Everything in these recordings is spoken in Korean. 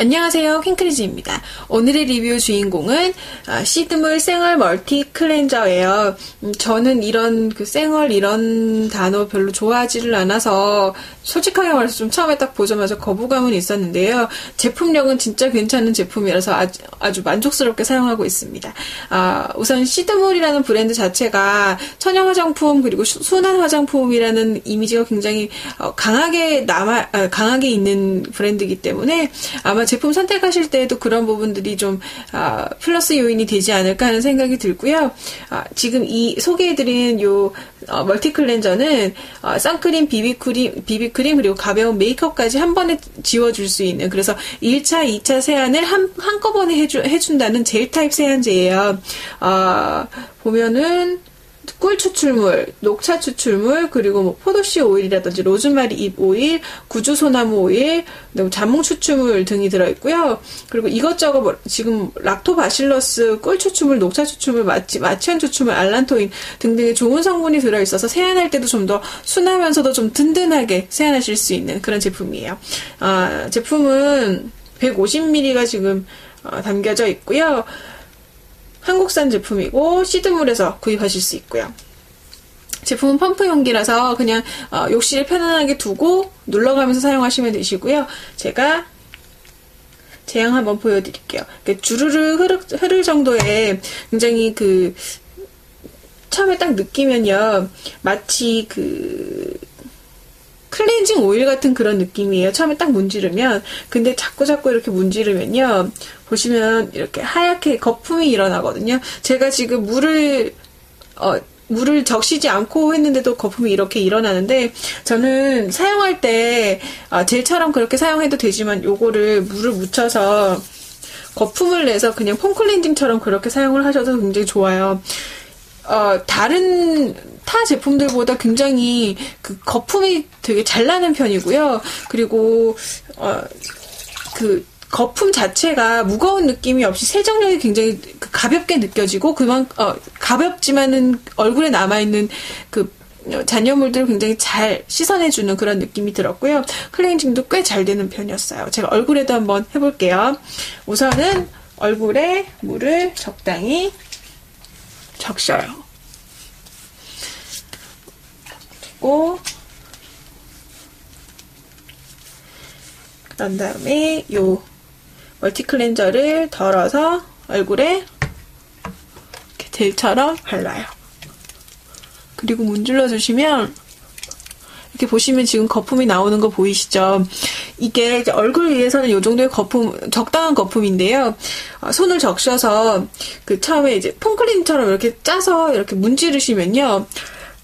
안녕하세요 킹크리즈입니다. 오늘의 리뷰 주인공은 아, 시드물 생얼 멀티 클렌저예요. 음, 저는 이런 그 생얼 이런 단어 별로 좋아하지를 않아서 솔직하게 말해서 좀 처음에 딱 보자마자 거부감은 있었는데요. 제품력은 진짜 괜찮은 제품이라서 아주, 아주 만족스럽게 사용하고 있습니다. 아, 우선 시드물이라는 브랜드 자체가 천연 화장품 그리고 순한 화장품이라는 이미지가 굉장히 어, 강하게 남아 아, 강하게 있는 브랜드이기 때문에 아마 제품 선택하실 때에도 그런 부분들이 좀 아, 플러스 요인이 되지 않을까 하는 생각이 들고요. 아, 지금 이 소개해드린 요 어, 멀티 클렌저는 어, 선크림, 비비크림, 비비크림 그리고 가벼운 메이크업까지 한 번에 지워줄 수 있는 그래서 1차, 2차 세안을 한, 한꺼번에 해주, 해준다는 젤 타입 세안제예요. 어, 보면은 꿀 추출물, 녹차 추출물, 그리고 뭐 포도씨 오일이라든지 로즈마리 잎 오일, 구주소나무 오일, 자몽 추출물 등이 들어있고요. 그리고 이것저것 뭐 지금 락토바실러스, 꿀 추출물, 녹차 추출물, 마치, 마취온 추출물, 알란토인 등등의 좋은 성분이 들어있어서 세안할 때도 좀 더 순하면서도 좀 든든하게 세안하실 수 있는 그런 제품이에요. 아, 제품은 150ml가 지금 어, 담겨져 있고요. 한국산 제품이고 시드물에서 구입하실 수 있고요. 제품은 펌프 용기라서 그냥 어, 욕실에 편안하게 두고 눌러가면서 사용하시면 되시고요. 제가 제형 한번 보여드릴게요. 주르르 흐르, 흐를 정도의 굉장히 그 처음에 딱 느끼면요. 마치 그 클렌징 오일 같은 그런 느낌이에요. 처음에 딱 문지르면. 근데 자꾸 자꾸 이렇게 문지르면요. 보시면 이렇게 하얗게 거품이 일어나거든요. 제가 지금 물을, 어, 물을 적시지 않고 했는데도 거품이 이렇게 일어나는데 저는 사용할 때 아, 젤처럼 그렇게 사용해도 되지만 요거를 물을 묻혀서 거품을 내서 그냥 폼 클렌징처럼 그렇게 사용을 하셔도 굉장히 좋아요. 어, 다른 타 제품들보다 굉장히 그 거품이 되게 잘 나는 편이고요. 그리고 어, 그 거품 자체가 무거운 느낌이 없이 세정력이 굉장히 그 가볍게 느껴지고 그만 어, 가볍지만은 얼굴에 남아 있는 그 잔여물들을 굉장히 잘 씻어내주는 그런 느낌이 들었고요. 클렌징도 꽤 잘 되는 편이었어요. 제가 얼굴에도 한번 해볼게요. 우선은 얼굴에 물을 적당히 적셔요. 그리고 그런 다음에 요 멀티 클렌저를 덜어서 얼굴에 이렇게 젤처럼 발라요. 그리고 문질러 주시면 이렇게 보시면 지금 거품이 나오는 거 보이시죠? 이게 얼굴 위에서는 이 정도의 거품, 적당한 거품인데요. 어, 손을 적셔서 그 처음에 이제 폼클린처럼 이렇게 짜서 이렇게 문지르시면요.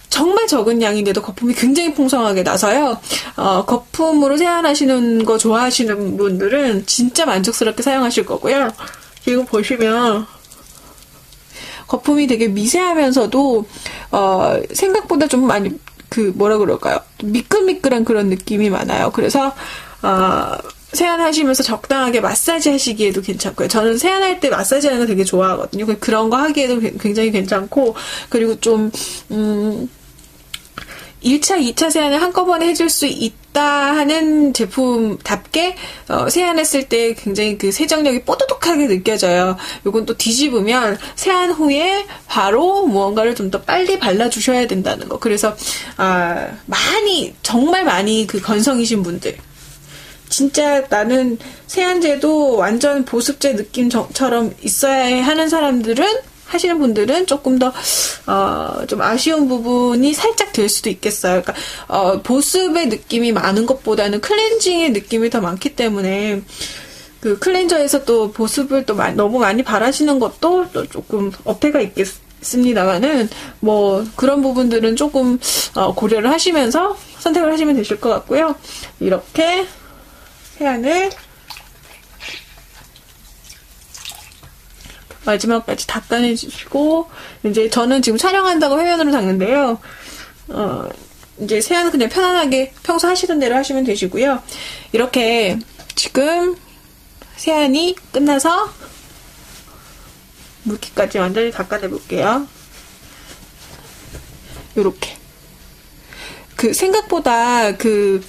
정말 적은 양인데도 거품이 굉장히 풍성하게 나서요. 어, 거품으로 세안하시는 거 좋아하시는 분들은 진짜 만족스럽게 사용하실 거고요. 지금 보시면 거품이 되게 미세하면서도 어, 생각보다 좀 많이 그 뭐라 그럴까요? 미끌미끌한 그런 느낌이 많아요. 그래서 어, 세안하시면서 적당하게 마사지 하시기에도 괜찮고요. 저는 세안할 때 마사지 하는 거 되게 좋아하거든요. 그런 거 하기에도 굉장히 괜찮고, 그리고 좀, 음, 1차, 2차 세안을 한꺼번에 해줄 수 있다 하는 제품답게 어, 세안했을 때 굉장히 그 세정력이 뽀드득하게 느껴져요. 요건 또 뒤집으면 세안 후에 바로 무언가를 좀 더 빨리 발라주셔야 된다는 거. 그래서 아, 많이 정말 많이 그 건성이신 분들 진짜 나는 세안제도 완전 보습제 느낌처럼 있어야 하는 사람들은 하시는 분들은 조금 더, 어, 좀 아쉬운 부분이 살짝 될 수도 있겠어요. 그러니까, 어, 보습의 느낌이 많은 것보다는 클렌징의 느낌이 더 많기 때문에, 그 클렌저에서 또 보습을 또 많이, 너무 많이 바라시는 것도 또 조금 어폐가 있겠습니다만은, 뭐, 그런 부분들은 조금, 어, 고려를 하시면서 선택을 하시면 되실 것 같고요. 이렇게 세안을 마지막까지 닦아내주시고 이제 저는 지금 촬영한다고 화면으로 닦는데요. 어, 이제 세안은 그냥 편안하게 평소 하시던 대로 하시면 되시고요. 이렇게 지금 세안이 끝나서 물기까지 완전히 닦아내 볼게요. 요렇게. 그 생각보다 그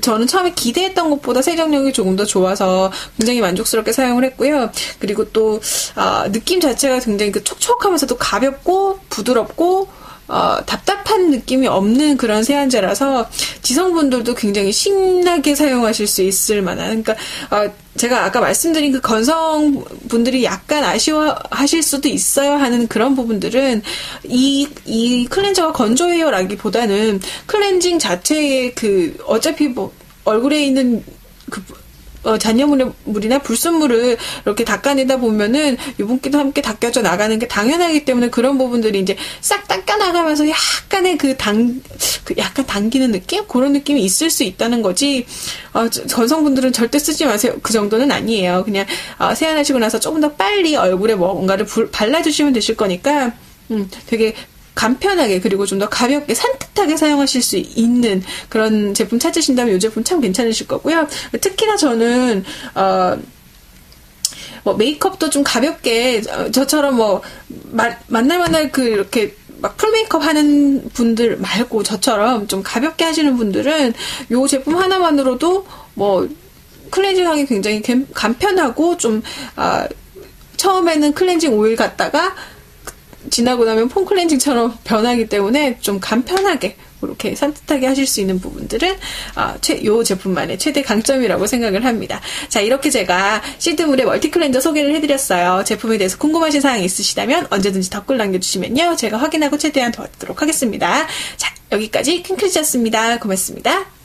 저는 처음에 기대했던 것보다 세정력이 조금 더 좋아서 굉장히 만족스럽게 사용을 했고요. 그리고 또 어, 느낌 자체가 굉장히 그 촉촉하면서도 가볍고 부드럽고 어, 답답한 느낌이 없는 그런 세안제라서 지성분들도 굉장히 신나게 사용하실 수 있을 만한. 그러니까 어, 제가 아까 말씀드린 그 건성 분들이 약간 아쉬워하실 수도 있어요 하는 그런 부분들은 이, 이 클렌저가 건조해요라기보다는 클렌징 자체의 그 어차피 뭐 얼굴에 있는 그 어, 잔여물이나 불순물을 이렇게 닦아내다 보면은 유분기도 함께 닦여져 나가는 게 당연하기 때문에 그런 부분들이 이제 싹 닦아 나가면서 약간의 그 당, 그 약간 당기는 느낌? 그런 느낌이 있을 수 있다는 거지, 어, 전성분들은 절대 쓰지 마세요. 그 정도는 아니에요. 그냥, 어, 세안하시고 나서 조금 더 빨리 얼굴에 뭔가를 불, 발라주시면 되실 거니까, 음, 되게 간편하게 그리고 좀 더 가볍게 산뜻하게 사용하실 수 있는 그런 제품 찾으신다면 이 제품 참 괜찮으실 거고요. 특히나 저는 어, 뭐 메이크업도 좀 가볍게 어, 저처럼 뭐 마, 만날 만날 그 이렇게 막 풀메이크업 하는 분들 말고 저처럼 좀 가볍게 하시는 분들은 이 제품 하나만으로도 뭐 클렌징하기 굉장히 간편하고 좀 아, 처음에는 클렌징 오일 갖다가 지나고 나면 폼 클렌징처럼 변하기 때문에 좀 간편하게 이렇게 산뜻하게 하실 수 있는 부분들은 아, 최, 요 제품만의 최대 강점이라고 생각을 합니다. 자 이렇게 제가 시드물의 멀티 클렌저 소개를 해드렸어요. 제품에 대해서 궁금하신 사항이 있으시다면 언제든지 댓글 남겨주시면요 제가 확인하고 최대한 도와드리도록 하겠습니다. 자 여기까지 퀸클리였습니다. 고맙습니다.